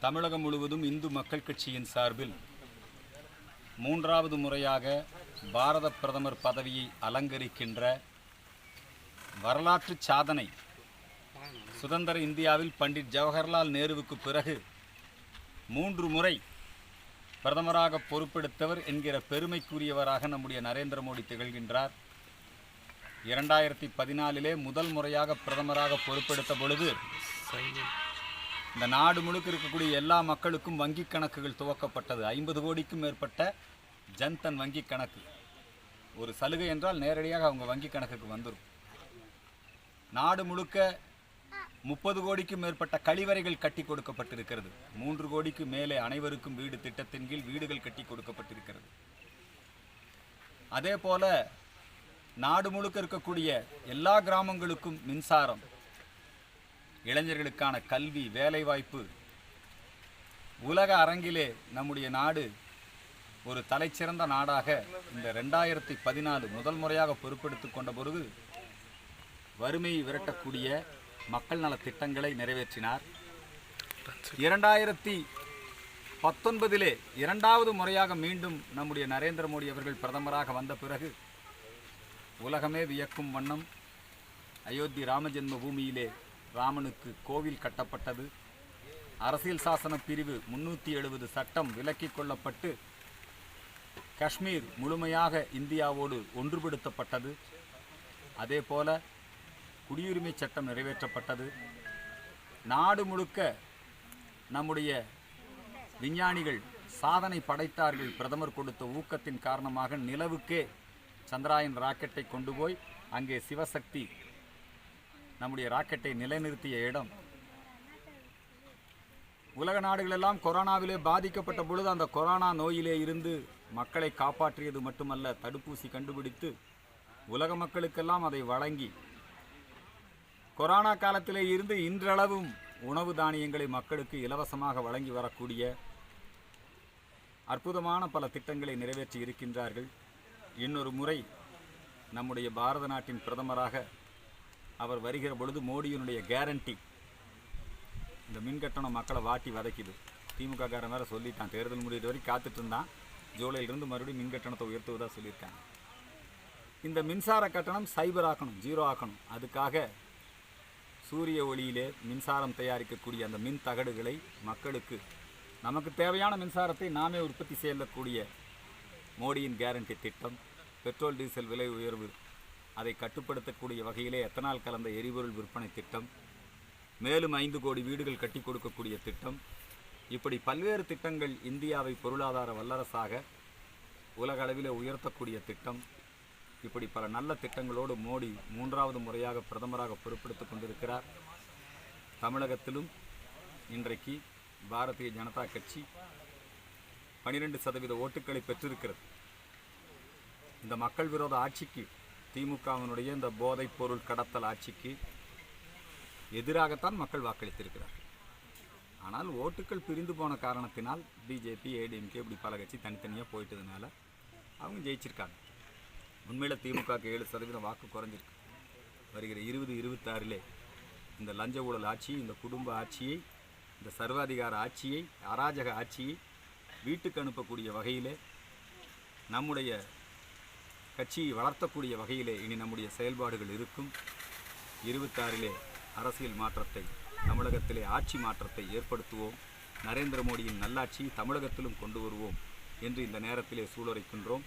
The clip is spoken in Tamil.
தமிழகம் முழுவதும் இந்து மக்கள் கட்சியின் சார்பில் மூன்றாவது முறையாக பாரத பிரதமர் பதவியை அலங்கரிக்கின்ற வரலாற்று சாதனை சுதந்திர இந்தியாவில் பண்டிட் ஜவஹர்லால் நேருவுக்கு பிறகு மூன்று முறை பிரதமராக பொறுப்பெடுத்தவர் என்கிற பெருமைக்குரியவராக நம்முடைய நரேந்திர மோடி திகழ்கின்றார். இரண்டாயிரத்தி பதினாலிலே முதல் முறையாக பிரதமராக பொறுப்பெடுத்த பொழுது இந்த நாடு முழுக்க இருக்கக்கூடிய எல்லா மக்களுக்கும் வங்கி கணக்குகள் துவக்கப்பட்டது. ஐம்பது கோடிக்கும் மேற்பட்ட ஜன்தன் வங்கி கணக்கு. ஒரு சலுகை என்றால் நேரடியாக அவங்க வங்கி கணக்குக்கு வந்துடும் நாடு முழுக்க முப்பது கோடிக்கும் மேற்பட்ட கழிவறைகள் கட்டி கொடுக்கப்பட்டிருக்கிறது. மூன்று கோடிக்கு மேலே அனைவருக்கும் வீடு திட்டத்தின் கீழ் வீடுகள் கட்டி கொடுக்கப்பட்டிருக்கிறது. அதே போல நாடு முழுக்க இருக்கக்கூடிய எல்லா கிராமங்களுக்கும் மின்சாரம் இளைஞர்களுக்கான கல்வி வேலைவாய்ப்பு. உலக அரங்கிலே நம்முடைய நாடு ஒரு தலைச்சிறந்த நாடாக இந்த ரெண்டாயிரத்தி பதினாலு முதல் முறையாக பொறுப்பெடுத்து கொண்ட பொழுது வறுமையை விரட்டக்கூடிய மக்கள் நல திட்டங்களை நிறைவேற்றினார். இரண்டாயிரத்தி பத்தொன்பதிலே இரண்டாவது முறையாக மீண்டும் நம்முடைய நரேந்திர மோடி அவர்கள் பிரதமராக வந்த பிறகு உலகமே வியக்கும் வண்ணம் அயோத்தி ராமஜென்ம பூமியிலே ராமனுக்கு கோவில் கட்டப்பட்டது. அரசியல் சாசன பிரிவு முன்னூற்றி எழுபது சட்டம் விலக்கிக் கொள்ளப்பட்டு காஷ்மீர் முழுமையாக இந்தியாவோடு ஒன்றுபடுத்தப்பட்டது. அதே போல குடியுரிமை சட்டம் நிறைவேற்றப்பட்டது. நாடு முழுக்க நம்முடைய விஞ்ஞானிகள் சாதனை படைத்தார்கள். பிரதமர் கொடுத்த ஊக்கத்தின் காரணமாக நிலவுக்கே சந்திராயன் ராக்கெட்டை கொண்டு போய் அங்கே சிவசக்தி நம்முடைய ராக்கெட்டை நிலைநிறுத்திய இடம். உலக நாடுகளெல்லாம் கொரோனாவிலே பாதிக்கப்பட்ட பொழுது அந்த கொரோனா நோயிலே இருந்து மக்களை காப்பாற்றியது மட்டுமல்ல தடுப்பூசி கண்டுபிடித்து உலக மக்களுக்கெல்லாம் அதை வழங்கி கொரோனா காலத்திலே இருந்து இன்றளவும் உணவு தானியங்களை மக்களுக்கு இலவசமாக வழங்கி வரக்கூடிய அற்புதமான பல திட்டங்களை நிறைவேற்றி இருக்கின்றார்கள். இன்னொரு முறை நம்முடைய பாரத நாட்டின் பிரதமராக அவர் வருகிற பொழுது மோடியினுடைய கேரண்டி இந்த மின் கட்டணம் மக்களை வாட்டி வதைக்குது. திமுக காரன் வேற சொல்லிட்டான். தேர்தல் முடிகிற வரைக்கும் காத்துட்டு இருந்தான். ஜூலையிலிருந்து மறுபடியும் மின் கட்டணத்தை உயர்த்துவதாக சொல்லியிருக்காங்க. இந்த மின்சார கட்டணம் சைபர் ஆக்கணும் ஜீரோ ஆக்கணும். அதுக்காக சூரிய ஒளியிலே மின்சாரம் தயாரிக்கக்கூடிய அந்த மின் தகடுகளை மக்களுக்கு நமக்கு தேவையான மின்சாரத்தை நாமே உற்பத்தி செய்யக்கூடிய மோடியின் கேரண்டி திட்டம். பெட்ரோல் டீசல் விலை உயர்வு அதை கட்டுப்படுத்தக்கூடிய வகையிலே எத்தனால் கலந்த எரிபொருள் விற்பனை திட்டம் மேலும் ஐந்து கோடி வீடுகள் கட்டி கொடுக்கக்கூடிய திட்டம் இப்படி பல்வேறு திட்டங்கள் இந்தியாவை பொருளாதார வல்லரசாக உலக அளவில் உயர்த்தக்கூடிய திட்டம் இப்படி பல நல்ல திட்டங்களோடு மோடி மூன்றாவது முறையாக பிரதமராக பொறுப்பெடுத்துக் கொண்டிருக்கிறார். தமிழகத்திலும் இன்றைக்கு பாரதிய ஜனதா கட்சி பனிரெண்டு சதவீத ஓட்டுக்களை பெற்றிருக்கிறது. இந்த மக்கள் விரோத ஆட்சிக்கு திமுகவினுடைய இந்த போதைப் பொருள் கடத்தல் ஆட்சிக்கு எதிராகத்தான் மக்கள் வாக்களித்திருக்கிறார்கள். ஆனால் ஓட்டுக்கள் பிரிந்து போன காரணத்தினால் பிஜேபி ஏடிஎம்கே இப்படி பல கட்சி தனித்தனியாக போயிட்டதுனால அவங்க ஜெயிச்சிருக்காங்க. உண்மையில் திமுகவுக்கு ஏழு சதவீதம் வாக்கு குறைஞ்சிருக்கு. வருகிற இருபது இருபத்தாறிலே இந்த லஞ்ச ஊழல் ஆட்சி இந்த குடும்ப ஆட்சியை இந்த சர்வாதிகார ஆட்சியை அராஜக ஆட்சியை வீட்டுக்கு அனுப்பக்கூடிய வகையிலே நம்முடைய கட்சியை வளர்த்தக்கூடிய வகையிலே இனி நம்முடைய செயல்பாடுகள் இருக்கும். இருபத்தாறிலே அரசியல் மாற்றத்தை தமிழகத்திலே ஆட்சி மாற்றத்தை ஏற்படுத்துவோம். நரேந்திர மோடியின் நல்லாட்சி தமிழகத்திலும் கொண்டு வருவோம் என்று இந்த நேரத்திலே சூளுரைக்கின்றோம்.